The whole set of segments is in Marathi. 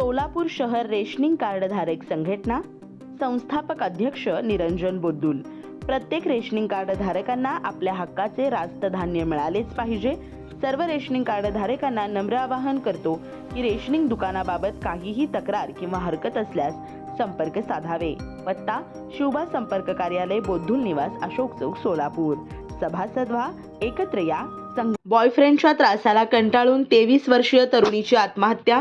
सोलापूर शहर रेशनिंग कार्डधारक संघटना संस्थापक अध्यक्ष निरंजन बोद्दुल. प्रत्येक रेशनिंग कार्डधारकांना आपल्या हक्काचे रास्त धान्य मिळालेच पाहिजे. सर्व रेशनिंग कार्डधारकांना नम्र आवाहन करतो की रेशनिंग दुकानाबाबत काहीही तक्रार किंवा हरकत असल्यास संपर्क साधावे. पत्ता शुभा संपर्क कार्यालय बोद्धुल निवास अशोक चौक सोलापूर. सभासद व्हा एकत्र या. बॉयफ्रेंडच्या त्रासाला कंटाळून तेवीस वर्षीय तरुणीची आत्महत्या.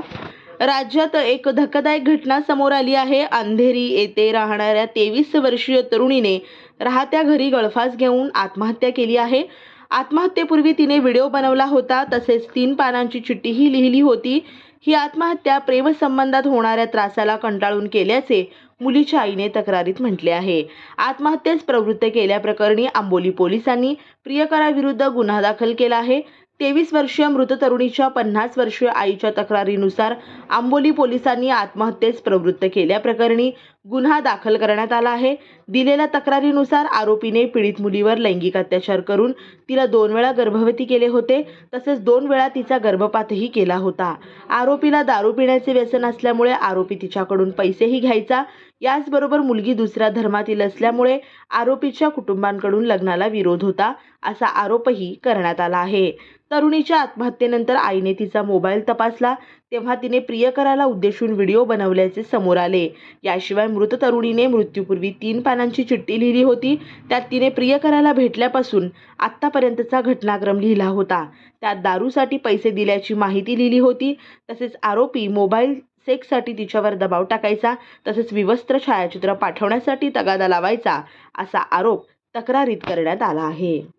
राज्यात एक धक्कादायक घटना समोर आली आहे. अंधेरी येथे राहणाऱ्या तेवीस वर्षीय तरुणीने राहत्या घरी गळफास घेऊन आत्महत्या केली आहे. आत्महत्येपूर्वी तिने व्हिडिओ बनवला होता. तसेच तीन पानांची चिठ्ठीही लिहिली होती. ही आत्महत्या प्रेमसंबंधात होणाऱ्या त्रासाला कंटाळून केल्याचे मुलीच्या आईने तक्रारीत म्हटले आहे. आत्महत्येस प्रवृत्त केल्याप्रकरणी आंबोली पोलिसांनी प्रियकराविरुद्ध गुन्हा दाखल केला आहे. तेवीस वर्षीय मृत तरुणीच्या पन्नास वर्षीय आईच्या तक्रारीनुसार आंबोली पोलिसांनी आत्महत्येस प्रवृत्त केल्याप्रकरणी गुन्हा दाखल करण्यात आला आहे. दिलेल्या तक्रारीनुसार आरोपीने पीडित मुलीवर लैंगिक अत्याचार करून तिला दोन वेळा गर्भवती केले होते. तसेच दोन वेळा तिचा गर्भपातही केला होता. आरोपीला दारू पिण्याचे व्यसन असल्यामुळे आरोपी तिच्याकडून पैसेही घ्यायचा. याचबरोबर मुलगी दुसऱ्या धर्मातील असल्यामुळे आरोपीच्या कुटुंबांकडून लग्नाला विरोध होता असा आरोपही करण्यात आला आहे. तरुणीच्या आत्महत्येनंतर आईने तिचा मोबाईल तपासला. तेव्हा तिने प्रियकराला उद्देशून व्हिडिओ बनवल्याचे समोर आले. याशिवाय मृत तरुणीने मृत्यूपूर्वी तीन पानांची चिठ्ठी लिहिली होती. त्यात तिने प्रियकराला भेटल्यापासून आत्तापर्यंतचा घटनाक्रम लिहिला होता. त्यात दारूसाठी पैसे दिल्याची माहिती लिहिली होती. तसेच आरोपी मोबाईल सेक्ससाठी तिच्यावर दबाव टाकायचा. तसेच विवस्त्र छायाचित्र पाठवण्यासाठी तगादा लावायचा असा आरोप तक्रारीत करण्यात आला आहे.